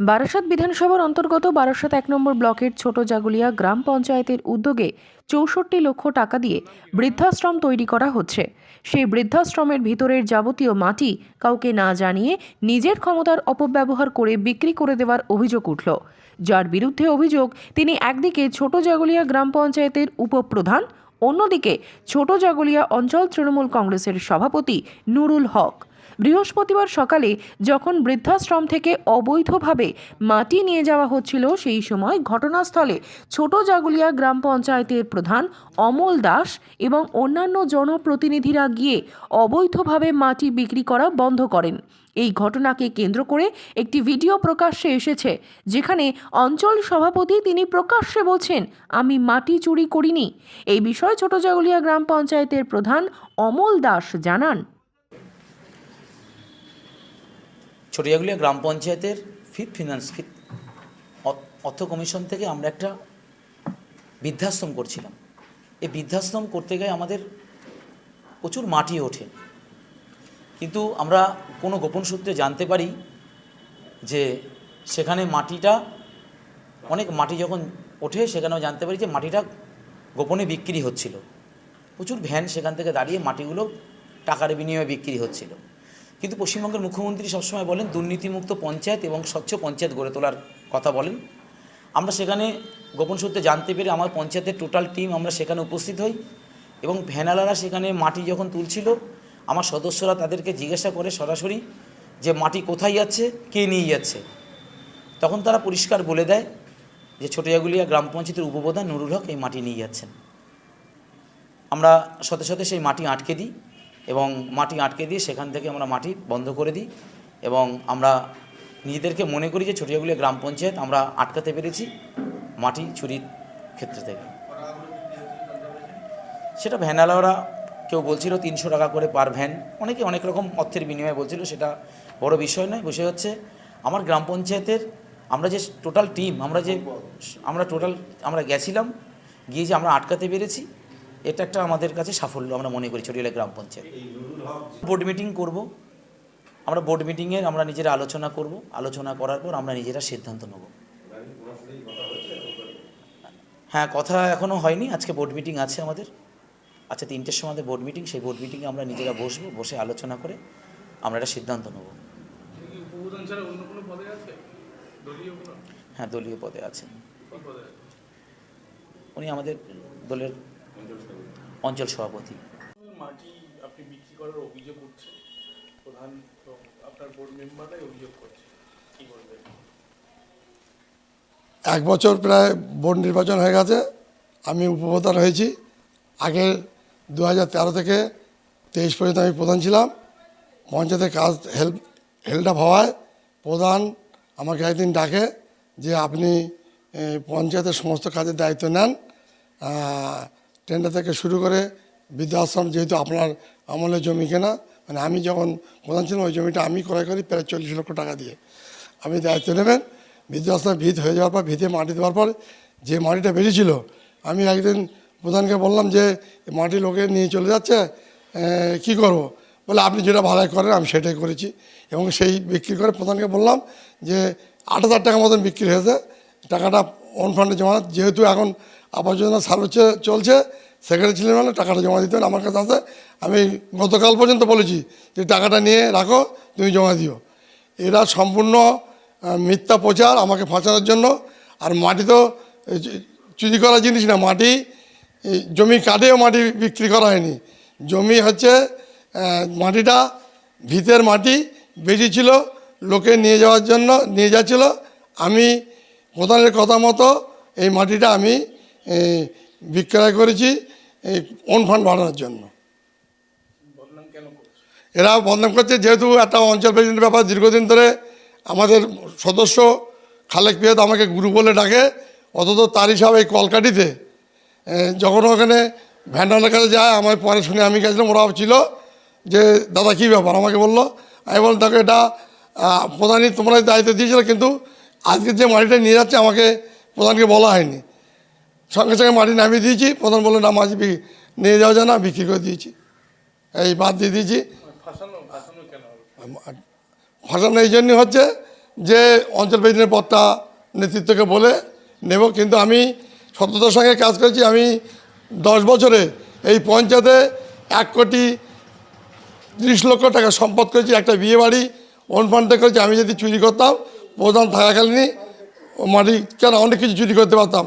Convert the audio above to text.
বারাসাত বিধানসভার অন্তর্গত বারাসাত এক নম্বর ব্লকের ছোট জাগুলিয়া গ্রাম পঞ্চায়েতের উদ্যোগে চৌষট্টি লক্ষ টাকা দিয়ে বৃদ্ধাশ্রম তৈরি করা হচ্ছে। সেই বৃদ্ধাশ্রমের ভিতরের যাবতীয় মাটি কাউকে না জানিয়ে নিজের ক্ষমতার অপব্যবহার করে বিক্রি করে দেওয়ার অভিযোগ উঠল। যার বিরুদ্ধে অভিযোগ, তিনি একদিকে ছোট জাগুলিয়া গ্রাম পঞ্চায়েতের উপপ্রধান, অন্যদিকে ছোট জাগুলিয়া অঞ্চল তৃণমূল কংগ্রেসের সভাপতি নুরুল হক। বৃহস্পতিবার সকালে যখন বৃদ্ধাশ্রম থেকে অবৈধভাবে মাটি নিয়ে যাওয়া হচ্ছিল, সেই সময় ঘটনাস্থলে ছোট জাগুলিয়া গ্রাম পঞ্চায়েতের প্রধান অমল দাস এবং অন্যান্য জনপ্রতিনিধিরা গিয়ে অবৈধভাবে মাটি বিক্রি করা বন্ধ করেন। এই ঘটনাকে কেন্দ্র করে একটি ভিডিও প্রকাশ্যে এসেছে, যেখানে অঞ্চল সভাপতি তিনি প্রকাশ্যে বলছেন, আমি মাটি চুরি করিনি। এই বিষয়ে ছোট জাগুলিয়া গ্রাম পঞ্চায়েতের প্রধান অমল দাস জানান। ছটিয়াগুলিয়া গ্রাম পঞ্চায়েতের ফিফ ফিনান্স ফিফ অর্থ কমিশন থেকে আমরা একটা বৃদ্ধাশ্রম করছিলাম। এই বৃদ্ধাশ্রম করতে গিয়ে আমাদের প্রচুর মাটি ওঠে। কিন্তু আমরা কোনো গোপন সূত্রে জানতে পারি যে সেখানে মাটিটা, অনেক মাটি যখন ওঠে সেখানেও জানতে পারি যে মাটিটা গোপনে বিক্রি হচ্ছিল। প্রচুর ভ্যান সেখান থেকে দাঁড়িয়ে মাটিগুলো টাকার বিনিময়ে বিক্রি হচ্ছিল। কিন্তু পশ্চিমবঙ্গের মুখ্যমন্ত্রী সবসময় বলেন দুর্নীতিমুক্ত পঞ্চায়েত এবং স্বচ্ছ পঞ্চায়েত গড়ে তোলার কথা বলেন। আমরা সেখানে গোপন সূত্রে জানতে পেরে আমার পঞ্চায়েতের টোটাল টিম আমরা সেখানে উপস্থিত হই এবং ভ্যানালারা সেখানে মাটি যখন তুলছিল, আমার সদস্যরা তাদেরকে জিজ্ঞাসা করে সরাসরি যে মাটি কোথায় যাচ্ছে, কে নিয়ে যাচ্ছে। তখন তারা পরিষ্কার বলে দেয় যে ছোটিয়াগুলিয়া গ্রাম পঞ্চায়েতের উপপ্রধান নুরুল হক এই মাটি নিয়ে যাচ্ছেন। আমরা সাথে সাথে সেই মাটি আটকে দিই। এবং মাটি আটকে দিয়ে সেখান থেকে আমরা মাটি বন্ধ করে দিই এবং আমরা নিজেদেরকে মনে করি যে ছটিয়াগুলি গ্রাম পঞ্চায়েত, আমরা আটকাতে পেরেছি মাটি চুরির ক্ষেত্রে থেকে। সেটা ভ্যানালাওরা কেউ বলছিল তিনশো টাকা করে পার ভ্যান। অনেকে অনেক রকম অর্থের বিনিময়ে বলছিল, সেটা বড় বিষয় নয়, বিষয় হচ্ছে আমার গ্রাম পঞ্চায়েতের আমরা যে টোটাল টিম আমরা যে, আমরা টোটাল আমরা গেছিলাম, গিয়ে যে আমরা আটকাতে পেরেছি এটা একটা আমাদের কাছে সাফল্য আমরা মনে করি ছটিয়ালা গ্রাম পঞ্চায়েত। বোর্ড মিটিং করব। আমরা বোর্ড মিটিংয়ের আমরা নিজেরা আলোচনা করব। আলোচনা করার পর আমরা নিজেরা সিদ্ধান্ত নেব। হ্যাঁ কথা এখনও হয়নি আজকে বোর্ড মিটিং আছে আমাদের। আচ্ছা তিনটের সময় আমাদের বোর্ড মিটিং সেই বোর্ড মিটিংয়ে আমরা নিজেরা বসবো বসে আলোচনা করে আমরা একটা সিদ্ধান্ত নেব। হ্যাঁ দলীয় পদে আছেন। কি পদে আছে? উনি আমাদের দলের অঞ্চল সভাপতি। মাটি আপনি বিক্রি করার অভিযোগ উঠছে। প্রধান আপনার বোর্ড মেম্বাররাই অভিযোগ করছে। কি বলবেন? এক বছর প্রায় বোর্ড নির্বাচন হয়ে গেছে। আমি উপপ্রধান হয়েছি। আগের দু হাজার তেরো থেকে তেইশ পর্যন্ত আমি প্রধান ছিলাম। পঞ্চায়েতের কাজ হেল্প হেল্প আপ হওয়ায় প্রধান আমাকে একদিন ডাকে যে আপনি পঞ্চায়েতের সমস্ত কাজের দায়িত্ব নেন। টেন্ডার থেকে শুরু করে বৃদ্ধাশ্রম যেহেতু আপনার আমলের জমি কেনা মানে আমি যখন প্রধান ছিলাম, ওই জমিটা আমি ক্রয় করি প্রায় চল্লিশ লক্ষ টাকা দিয়ে। আপনি দায়িত্ব নেবেন, বৃদ্ধাশ্রম ভিত হয়ে যাওয়ার পর, ভিতে মাটি দেওয়ার পর, যে মাটিটা বেরিয়েছিল আমি একদিন প্রধানকে বললাম যে মাটি লোকে নিয়ে চলে যাচ্ছে কি করব? বলে, আপনি যেটা ভাড়ায় করেন, আমি সেটাই করেছি। এবং সেই বিক্রি করে প্রধানকে বললাম যে, আট হাজার টাকা মতন বিক্রি হয়েছে, টাকাটা অন ফান্ডে জমা, যেহেতু এখন আবাস যোজনা সার্ভিস চলছে, সেখানে ছিলেন মানে টাকাটা জমা দিতে আমার কাছে আছে, আমি গতকাল পর্যন্ত বলেছি যে টাকাটা নিয়ে রাখো, তুমি জমা দিও। এরা সম্পূর্ণ মিথ্যা প্রচার আমাকে ফাঁসানোর জন্য। আর মাটি তো চুরি করা জিনিস না, মাটি জমি কাটেও মাটি বিক্রি করা হয়নি। জমি হচ্ছে মাটিটা, ভিতের মাটি বেরিয়েছিল লোকে নিয়ে যাওয়ার জন্য, নিয়ে যাচ্ছিল। আমি প্রধানের কথা মতো এই মাটিটা আমি বিক্রয় করেছি এই ফান্ড বাড়ানোর জন্য। এরা বদনাম করছে, যেহেতু একটা অঞ্চল প্রেসিডেন্টের ব্যাপার, দীর্ঘদিন ধরে আমাদের সদস্য খালেক পিয়াদ আমাকে গুরু বলে ডাকে, অথচ তার হিসাবে এই কলকাটিতে যখন ওখানে ভ্যান্ডারের কাছে যায়, আমার পরে শুনে আমি গেছিলাম ওরা ছিল যে, দাদা, কী ব্যাপার? আমাকে বলল, আমি বললাম তাকে এটা প্রধানই তোমরা দায়িত্ব দিয়েছিল, কিন্তু আজকে যে মাটিটা নিয়ে যাচ্ছে, আমাকে প্রধানকে বলা হয়নি। সঙ্গে সঙ্গে মাটি নামিয়ে দিয়েছি। প্রধান বলল না, মাছ নিয়ে যাওয়া যায় না, বিক্রি করে দিয়েছি। এই বাদ দিয়ে দিয়েছি। ফাঁসানো এই জন্যই হচ্ছে যে অঞ্চল প্রেসিডেন্টের পদটা নেতৃত্বকে বলে নেব। কিন্তু আমি সততার সঙ্গে কাজ করেছি। আমি দশ বছরে এই পঞ্চায়েতে এক কোটি ত্রিশ লক্ষ টাকা সম্পদ করেছি, একটা বিয়ে বাড়ি ফান্ডে করেছি। আমি যদি চুরি করতাম, প্রধান থাকাকালীনই মাটি কেন, অনেক কিছু চুরি করতে পারতাম।